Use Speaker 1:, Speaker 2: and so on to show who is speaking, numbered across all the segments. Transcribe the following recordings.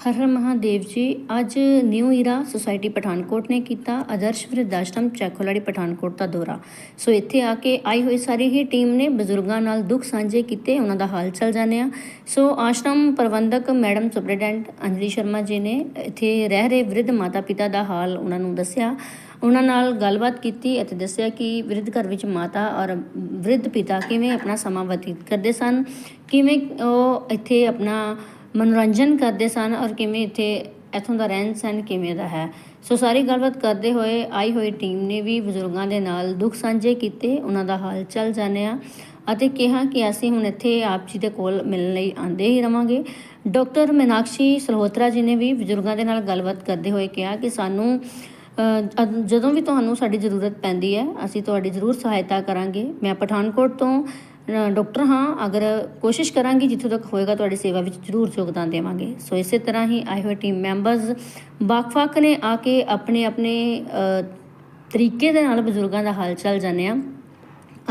Speaker 1: ਹਰ ਹਰ ਮਹਾਦੇਵ ਜੀ, ਅੱਜ new Ira society Pathankot ਨੇ ਕੀਤਾ। ਆਦਰਸ਼ ਵਿਰਧ ਆਸ਼ਰਮ ਚੈਖੋਲਾੜੀ ਪਠਾਨਕੋਟ ਦਾ ਦੌਰਾ। ਸੋ ਇੱਥੇ ਆ ਕੇ ਆਈ ਹੋਈ ਸਾਰੀ ਹੀ ਟੀਮ ਨੇ ਬਜ਼ੁਰਗਾਂ ਨਾਲ ਦੁੱਖ ਸਾਂਝੇ ਕੀਤੇ, ਉਹਨਾਂ ਦਾ ਹਾਲ ਚਾਲ ਜਾਣਿਆ। ਸੋ ਆਸ਼ਰਮ ਪ੍ਰਬੰਧਕ ਮੈਡਮ ਸੁਪਰਡੈਂਟ ਅੰਜਲੀ ਸ਼ਰਮਾ ਜੀ ਨੇ ਇੱਥੇ ਰਹਿ ਰਹੇ ਵਿਰਧ ਮਾਤਾ ਪਿਤਾ ਦਾ ਹਾਲ ਉਹਨਾਂ ਨੂੰ ਦੱਸਿਆ। ਉਹਨਾਂ ਨਾਲ ਗੱਲਬਾਤ ਕੀਤੀ ਅਤੇ ਦੱਸਿਆ ਕਿ ਵਿਰਧ ਘਰ ਵਿੱਚ ਮਾਤਾ ਔਰ ਵਿਰਧ ਪਿਤਾ ਕਿਵੇਂ ਆਪਣਾ ਸਮਾਂ ਬਤੀਤ ਕਰਦੇ ਸਨ, ਕਿਵੇਂ ਉਹ ਇੱਥੇ ਆਪਣਾ ਮਨੋਰੰਜਨ ਕਰਦੇ ਸਨ ਔਰ ਕਿਵੇਂ ਇੱਥੇ ਇੱਥੋਂ ਦਾ ਰਹਿਣ ਸਹਿਣ ਕਿਵੇਂ ਦਾ ਹੈ। ਸੋ ਸਾਰੀ ਗੱਲਬਾਤ ਕਰਦੇ ਹੋਏ ਆਈ ਹੋਈ ਟੀਮ ਨੇ ਵੀ ਬਜ਼ੁਰਗਾਂ ਦੇ ਨਾਲ ਦੁੱਖ ਸਾਂਝੇ ਕੀਤੇ, ਉਹਨਾਂ ਦਾ ਹਾਲ ਚਾਲ ਜਾਣਿਆ ਅਤੇ ਕਿਹਾ ਕਿ ਅਸੀਂ ਹੁਣ ਇੱਥੇ ਆਪ ਜੀ ਦੇ ਕੋਲ ਮਿਲਣ ਲਈ ਆਂਦੇ ਹੀ ਰਵਾਂਗੇ। ਡਾਕਟਰ ਮੀਨਾਕਸ਼ੀ ਸਲਹੋਤਰਾ ਜੀ ਨੇ ਵੀ ਬਜ਼ੁਰਗਾਂ ਦੇ ਨਾਲ ਗੱਲਬਾਤ ਕਰਦੇ ਹੋਏ ਕਿਹਾ ਕਿ ਸਾਨੂੰ ਜਦੋਂ ਵੀ ਤੁਹਾਨੂੰ ਸਾਡੀ ਜ਼ਰੂਰਤ ਪੈਂਦੀ ਹੈ, ਅਸੀਂ ਤੁਹਾਡੀ ਜ਼ਰੂਰ ਸਹਾਇਤਾ ਕਰਾਂਗੇ। ਮੈਂ ਪਠਾਨਕੋਟ ਤੋਂ ਡਾਕਟਰ, ਹਾਂ, ਅਗਰ ਕੋਸ਼ਿਸ਼ ਕਰਾਂਗੀ ਜਿੱਥੋਂ ਤੱਕ ਹੋਏਗਾ ਤੁਹਾਡੀ ਸੇਵਾ ਵਿੱਚ ਜ਼ਰੂਰ ਯੋਗਦਾਨ ਦੇਵਾਂਗੇ। ਸੋ ਇਸੇ ਤਰ੍ਹਾਂ ਹੀ ਆਏ ਹੋਏ ਟੀਮ ਮੈਂਬਰਸ ਵੱਖ-ਵੱਖ ਨੇ ਆ ਕੇ ਆਪਣੇ ਆਪਣੇ ਤਰੀਕੇ ਦੇ ਨਾਲ ਬਜ਼ੁਰਗਾਂ ਦਾ ਹਾਲ ਚਾਲ ਜਾਣਿਆ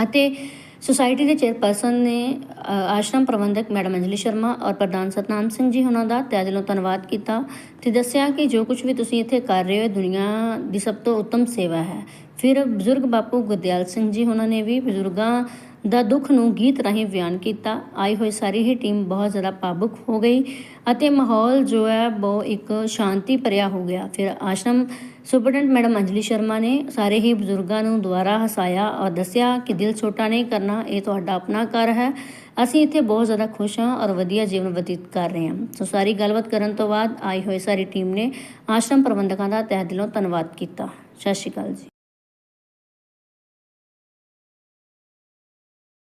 Speaker 1: ਅਤੇ ਸੁਸਾਇਟੀ ਦੇ ਚੇਅਰਪਰਸਨ ਨੇ ਆਸ਼ਰਮ ਪ੍ਰਬੰਧਕ ਮੈਡਮ ਅੰਜਲੀ ਸ਼ਰਮਾ ਔਰ ਪ੍ਰਧਾਨ ਸਤਨਾਮ ਸਿੰਘ ਜੀ ਉਹਨਾਂ ਦਾ ਤਹਿ ਦਿਲੋਂ ਧੰਨਵਾਦ ਕੀਤਾ ਤੇ ਦੱਸਿਆ ਕਿ ਜੋ ਕੁਝ ਵੀ ਤੁਸੀਂ ਇੱਥੇ ਕਰ ਰਹੇ ਹੋ ਦੁਨੀਆ ਦੀ ਸਭ ਤੋਂ ਉੱਤਮ ਸੇਵਾ ਹੈ। ਫਿਰ ਬਜ਼ੁਰਗ ਬਾਪੂ ਗੁਰਦਿਆਲ ਸਿੰਘ ਜੀ ਉਹਨਾਂ ਨੇ ਵੀ ਬਜ਼ੁਰਗਾਂ ਦਾ ਦੁੱਖ ਨੂੰ ਗੀਤ ਰਾਹੀਂ ਬਿਆਨ ਕੀਤਾ। ਆਈ ਹੋਈ ਸਾਰੀ ਹੀ ਟੀਮ ਬਹੁਤ ਜ਼ਿਆਦਾ ਭਾਵੁਕ ਹੋ ਗਈ ਅਤੇ ਮਾਹੌਲ ਜੋ ਹੈ ਉਹ ਇੱਕ ਸ਼ਾਂਤੀ ਭਰਿਆ ਹੋ ਗਿਆ। ਫਿਰ ਆਸ਼ਰਮ ਸੁਪਰਡੈਂਟ ਮੈਡਮ ਅੰਜਲੀ ਸ਼ਰਮਾ ਨੇ ਸਾਰੇ ਹੀ ਬਜ਼ੁਰਗਾਂ ਨੂੰ ਦੁਆਰਾ ਹਸਾਇਆ ਔਰ ਦੱਸਿਆ ਕਿ ਦਿਲ ਛੋਟਾ ਨਹੀਂ ਕਰਨਾ, ਇਹ ਤੁਹਾਡਾ ਆਪਣਾ ਘਰ ਹੈ। ਅਸੀਂ ਇੱਥੇ ਬਹੁਤ ਜ਼ਿਆਦਾ ਖੁਸ਼ ਹਾਂ ਔਰ ਵਧੀਆ ਜੀਵਨ ਬਤੀਤ ਕਰ ਰਹੇ ਹਾਂ। ਸੋ ਸਾਰੀ ਗੱਲਬਾਤ ਕਰਨ ਤੋਂ ਬਾਅਦ ਆਈ ਹੋਈ ਸਾਰੀ ਟੀਮ ਨੇ ਆਸ਼ਰਮ ਪ੍ਰਬੰਧਕਾਂ ਦਾ ਤਹਿ ਦਿਲੋਂ ਧੰਨਵਾਦ ਕੀਤਾ। ਸਤਿ ਸ਼੍ਰੀ ਅਕਾਲ ਜੀ।